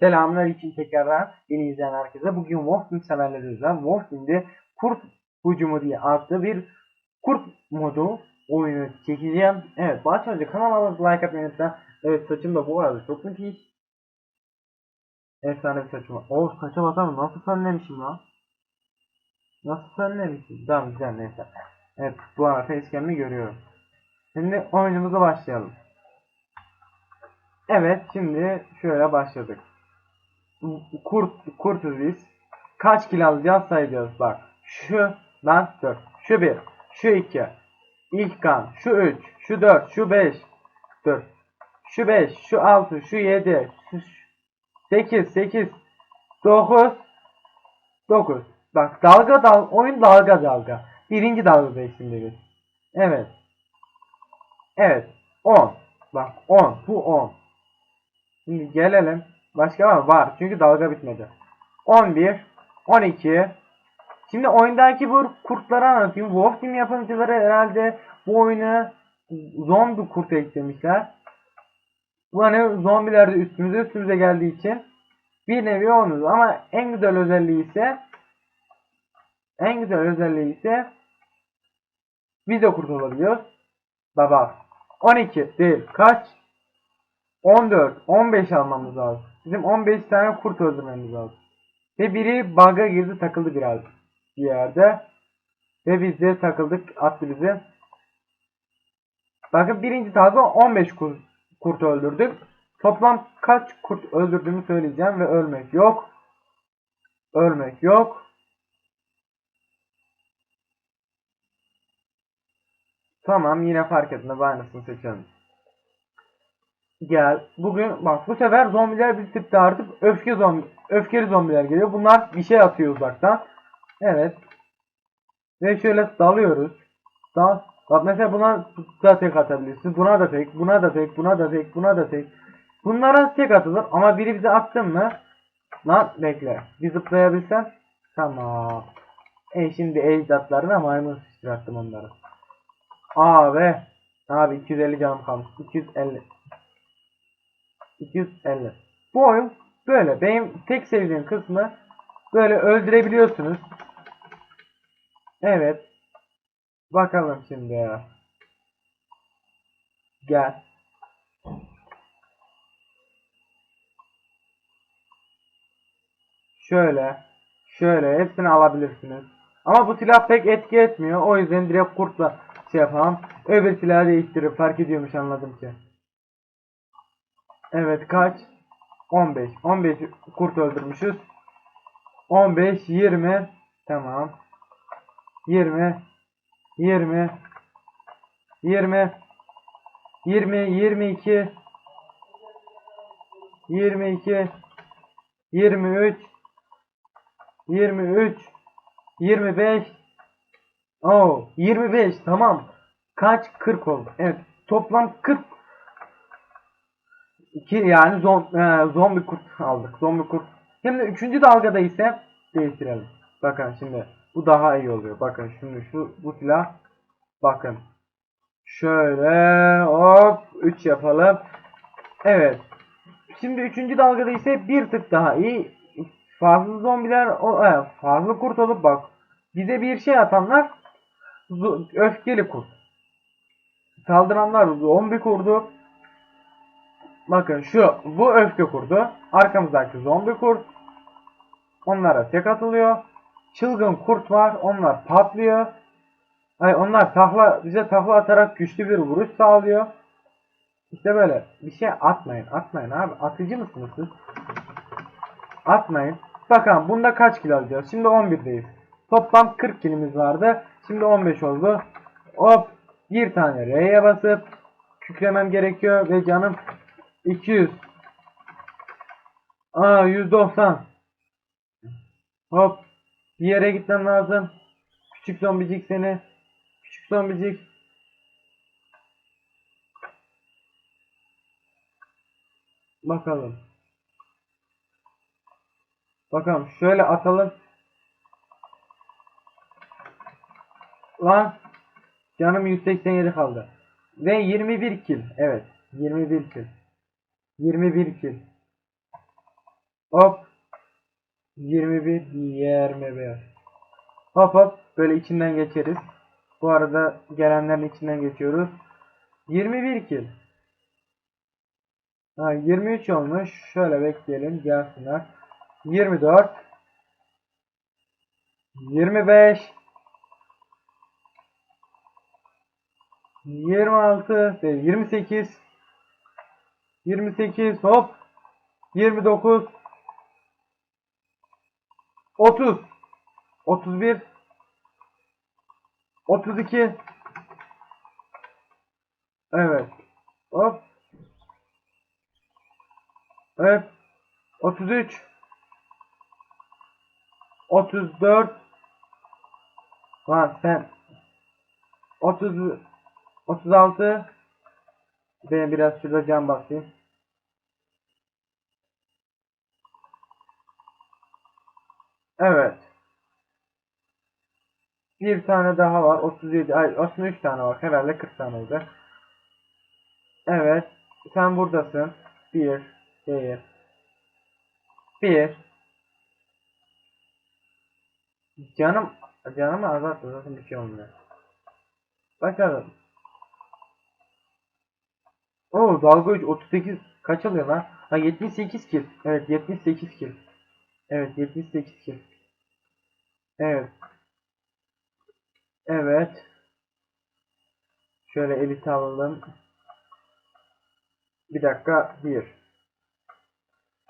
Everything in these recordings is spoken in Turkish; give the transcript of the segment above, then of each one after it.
Selamünaleyküm tekrardan yeni izleyen herkese. Bugün Wolfteam severleri özel Wolfteam'de kurt hücumu diye adlı bir kurt modu oyunu çekeceğim. Evet başlamadan önce kanalıma like atmayı unutmayın. Evet saçım da bu arada çok müthiş. Efsane bir saçım var. Oh saça bakalım nasıl fönlemişim lan. Nasıl fönlemişim. Tamam güzel neyse. Evet bu arada facecam'ı görüyorum. Şimdi oyunumuza başlayalım. Evet şimdi şöyle başladık. Kurt, kurtuz biz. Kaç kilo alacağız sayacağız bak. Şu ben 4. Şu 1. Şu 2. İlk kan. Şu 3. Şu 4. Şu 5. 4. Şu 5. Şu 6. Şu 7. Şu 8. 8. 9. 9. Bak dalga dal oyun dalga dalga. Birinci dalgadayız şimdi biz. Evet. Evet. 10. Bak 10. Bu 10. Şimdi gelelim. Başka var mı? Var. Çünkü dalga bitmedi. 11. 12. Şimdi oyundaki bu kurtları anlatayım. Wolf Team yapımcıları herhalde bu oyuna zombi kurt eklemişler. Bu hani zombiler de üstümüze üstümüze geldiği için bir nevi oynuyoruz. Ama en güzel özelliği ise en güzel özelliği ise biz de kurt olabiliyoruz. Baba. 12 değil. Kaç? 14, 15 almamız lazım. Bizim 15 tane kurt öldürmemiz lazım. Ve biri bug'a girdi takıldı biraz bir yerde. Ve biz de takıldık attı bizi. Bakın birinci tarzda 15 kurt, kurt öldürdük. Toplam kaç kurt öldürdüğümü söyleyeceğim ve ölmek yok. Ölmek yok. Tamam yine fark etmez aynısını seçelim. Gel. Bugün bak bu sefer zombiler bir tipte artık öfke zombi öfkeli zombiler geliyor. Bunlar bir şey atıyor uzaktan. Evet. Ve şöyle dalıyoruz. Dal. Bak mesela buna da tek atabilirsin. Buna da tek, buna da tek, buna da tek, buna da tek. Bunlara tek atılır ama biri bize attın mı? Lan bekle. Bir zıplayabilsem. Tamam. E şimdi ecdatlarına maymun sıçrattım onları. Aa ve abi 250 canım kalmış. 250. 250. Bu oyun böyle. Benim tek sevdiğim kısmı böyle öldürebiliyorsunuz. Evet. Bakalım şimdi ya. Gel. Şöyle. Şöyle. Hepsini alabilirsiniz. Ama bu silah pek etki etmiyor. O yüzden direkt kurtla şey yapalım. Öbür silahı değiştirip fark ediyormuş anladım ki. Evet kaç? 15. 15 kurt öldürmüşüz. 15, 20. Tamam. 20. 20. 20. 20, 22. 22. 23. 23. 25. Oo, 25. Tamam. Kaç? 40 oldu. Evet. Toplam 40 İki yani zom, e, zombi kurt aldık. Zombi kurt. Şimdi üçüncü dalgada ise değiştirelim. Bakın şimdi bu daha iyi oluyor. Bakın şimdi şu bu silah. Bakın. Şöyle hop 3 yapalım. Evet. Şimdi üçüncü dalgada ise bir tık daha iyi. Fazla zombiler o e, fazla kurt olup bak. Bize bir şey atanlar öfkeli kurt. Saldıranlar zombi kurdu. Bakın şu bu öfke kurdu. Arkamızdaki zombi kurt. Onlara tek atılıyor. Çılgın kurt var. Onlar patlıyor. Ay onlar takla bize takla atarak güçlü bir vuruş sağlıyor. İşte böyle bir şey atmayın. Atmayın abi. Atıcı mısınız siz? Atmayın. Bakalım bunda kaç kilo alacağız? Şimdi 11'deyiz. Toplam 40 kilimiz vardı. Şimdi 15 oldu. Hop bir tane R'ye basıp kükremem gerekiyor ve canım 200. Aa 190. Hop. Bir yere gitmem lazım. Küçük zombicik seni. Küçük zombicik. Bakalım. Bakalım şöyle atalım. Lan. Canım 187 kaldı. Ve 21 kill. Evet. 21 kill. 21 kill. Hop. 21 21. Hop hop böyle içinden geçeriz. Bu arada gelenlerin içinden geçiyoruz. 21 kill. Ha 23 olmuş. Şöyle bekleyelim gelsinler. 24 25 26 ve 28 28 hop. 29 30 31 32 Evet. Hop. Evet. 33 34 Lan sen. 30 36 Ben biraz şurada cam basayım. Evet. Bir tane daha var. 37 ay 33 tane var. Herhalde 40 taneydi. Evet. Sen buradasın. Bir. Değil. Bir. Canım canım azalttı zaten bir şey olmuyor. Bakalım. Oo dalga 3 38 kaç alıyor lan? Ha 78 kill. Evet 78 kill. Evet 78 kill. Evet. Evet. Şöyle elit alalım. Bir dakika. Bir.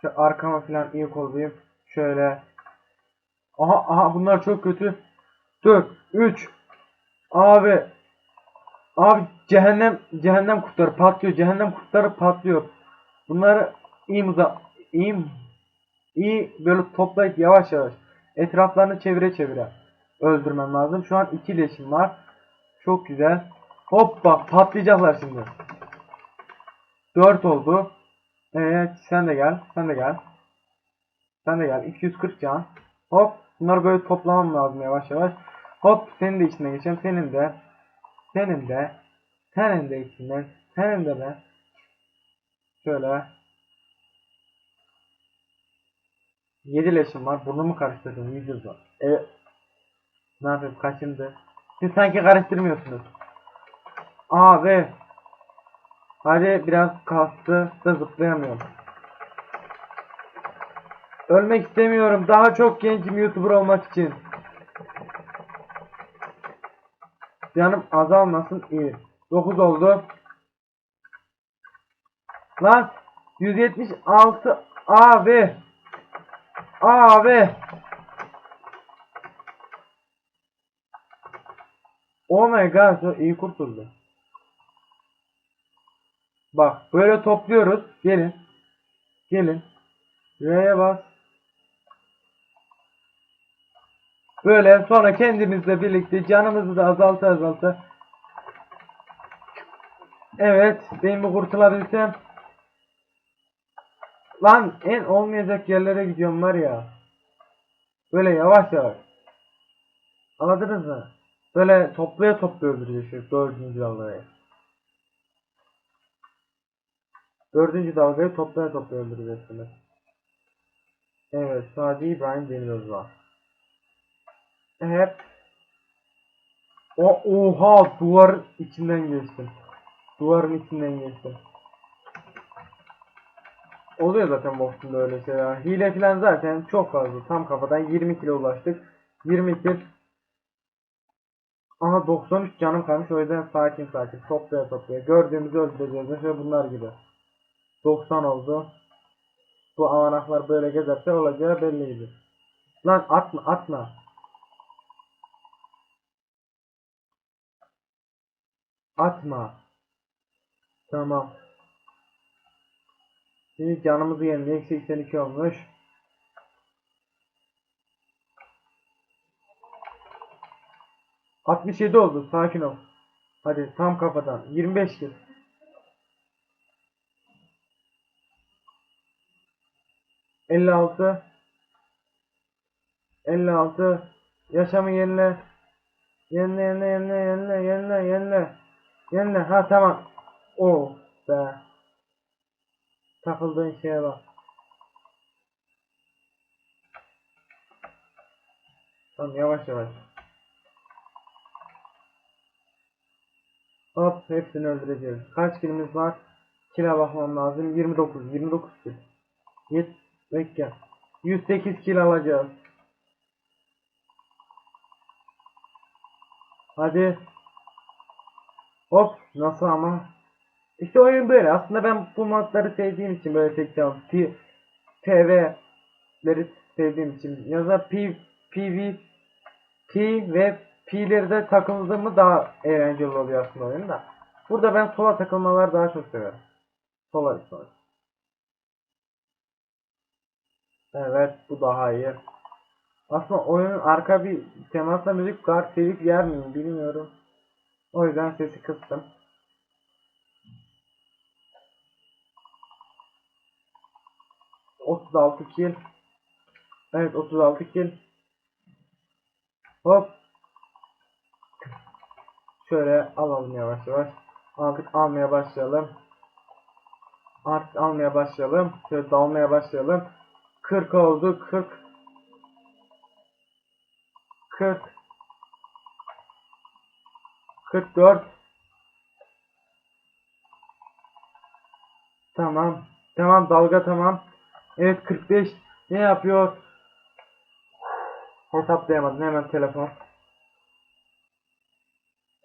Şu arkama falan iyi kollayayım. Şöyle. Aha aha bunlar çok kötü. 4 3 Abi Abi cehennem cehennem kurtları patlıyor. Cehennem kurtları patlıyor. Bunları iyi muza iyi iyi böyle toplayıp yavaş yavaş etraflarını çevire çevire öldürmem lazım. Şu an iki leşim var. Çok güzel. Hoppa patlayacaklar şimdi. 4 oldu. Evet sen de gel. Sen de gel. Sen de gel. 240 can. Hop. Bunları böyle toplamam lazım yavaş yavaş. Hop senin de içine geçeceğim. Senin de. Senin de. Senin de içinden. Senin de ben. Şöyle. 7 leşim var. Burnumu karıştırdım. Yüzüz var. Evet. Ne yapayım? Kaçındı? Siz sanki karıştırmıyorsunuz. Abi. Hadi biraz kastı da zıplayamıyorum. Ölmek istemiyorum. Daha çok gencim YouTuber olmak için. Canım azalmasın iyi. 9 oldu. Lan 176 abi. Abi. Oh my god iyi kurtuldu. Bak böyle topluyoruz. Gelin. Gelin. R'ye bas. Böyle sonra kendimizle birlikte canımızı da azalta azalta. Evet. Ben bu kurtulabilsem. Lan en olmayacak yerlere gidiyorum var ya. Böyle yavaş yavaş. Anladınız mı? Böyle toplaya toplaya öldürüyor şu dördüncü dalgayı. Dördüncü dalgayı toplaya toplaya öldüreceksiniz. Evet, Sadi İbrahim Demiröz var. Hep o oha duvar içinden geçtim. Duvarın içinden geçtim. Oluyor zaten boksunda öyle şeyler. Hile falan zaten çok fazla. Tam kafadan 20 kilo ulaştık. 20 kill. Aha 93 canım kalmış. O yüzden sakin sakin. Toplaya toplaya. Gördüğümüzü öldüreceğiz. Mesela bunlar gibi. 90 oldu. Bu avanaklar böyle gezerse olacağı belliydi. Lan atma atma. Atma. Tamam. Şimdi canımızı yenileyek 82 olmuş. Altmış yedi oldu. Sakin ol. Hadi tam kafadan. 25 yıl. Elli altı. Elli altı. Yaşamı yenile. Yenile yenile yenile yenile yenile yenile. Yönle ha tamam. O be. Takıldığın şeye bak. Tamam yavaş yavaş. Hop hepsini öldüreceğiz. Kaç kilimiz var? Kile bakmam lazım. 29. 29 kil. Git. Bekle. 108 kil alacağız. Hadi. Hop nasıl ama? İşte oyun böyle. Aslında ben bu modları sevdiğim için böyle çekeceğim. T TV'leri sevdiğim için. Ya da P PV P ve P'leri de takıldığımı daha eğlenceli oluyor aslında oyunda. Burada ben sola takılmalar daha çok severim. Sola sola. Evet bu daha iyi. Aslında oyunun arka bir temasla müzik var. Telif yer miyim bilmiyorum. O yüzden sesi kıstım. Otuz altı kill. Evet 36 kill. Hop. Şöyle alalım yavaş yavaş. Artık almaya başlayalım. Artık almaya başlayalım. Şöyle dalmaya başlayalım. 40 oldu. 40. 40. 44. Tamam. Tamam dalga tamam. Evet 45. Ne yapıyor? Hesaplayamadım hemen telefon.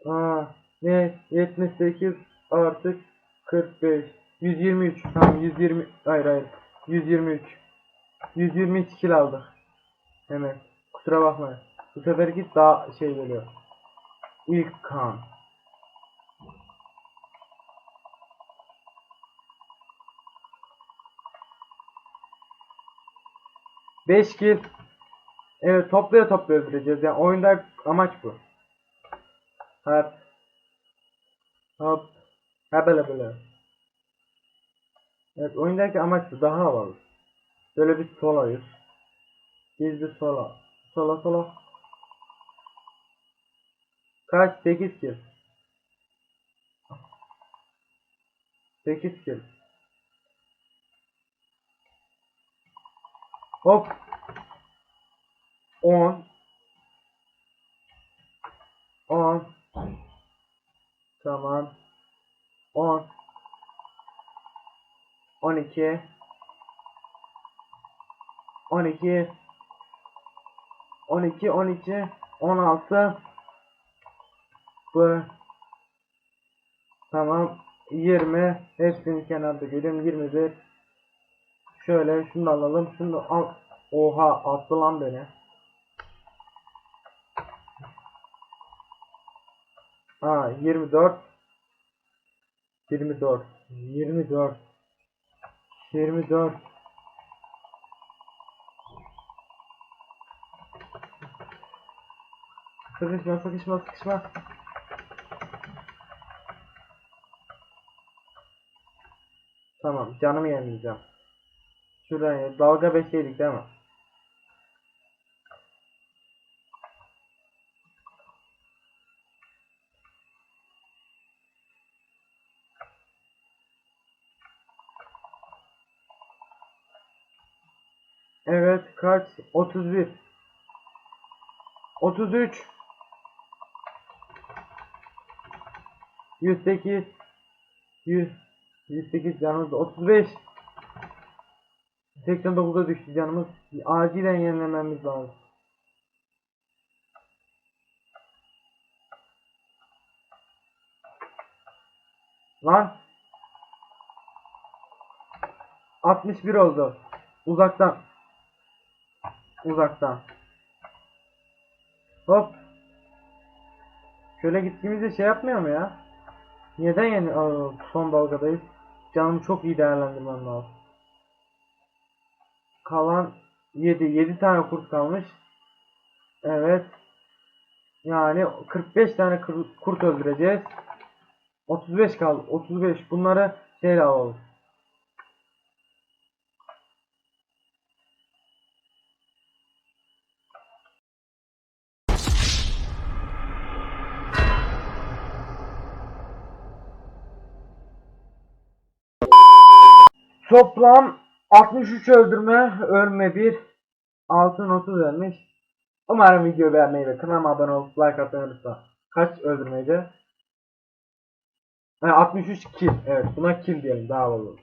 Aa, ne? 78 artık 45. 123. Tamam 120. Hayır hayır. 123. 123 kil aldık. Hemen. Kusura bakma. Bu seferki daha şey geliyor. İlk kan. Beş kill. Evet toplaya toplaya öldüreceğiz. Yani oyunda amaç bu. Hop. Hop. Ha böyle böyle. Evet oyundaki amaç bu. Daha havalı. Böyle bir solayız. Gizli sola. Sola sola. Kaç? 8 kill. 8 kill. Hop. 10 10 Tamam. 10 12 12 12 12 16 Bu Tamam. 20 hepsini kenarda görüyorum. 21 Şöyle şunu alalım. Şunu al. Oha attı lan beni. Ha 24 24 24 24 Sıkışma sıkışma sıkışma Tamam canımı yemeyeceğim Şuradan dalga beşeydik değil mi? Evet kaç? 31 33 108 100 108 canımız 35 89'a düştü canımız. Acilen yenilememiz lazım. Lan 61 oldu. Uzaktan. Uzaktan. Hop. Şöyle gittiğimizde şey yapmıyor mu ya? Neden yani Aa, son dalgadayız? Canımı çok iyi değerlendirmem lazım. Kalan 7. 7 tane kurt kalmış. Evet. Yani 45 tane kurt öldüreceğiz. 35 kaldı. 35. Bunları şeyle alalım. Toplam 63 öldürme, ölme 1, altın 30 vermiş. Umarım videoyu beğenmeyi ve kanalıma abone olup like atmayı. Kaç öldürmeydi? Ha, 63 kill. Evet buna kill diyelim daha olur.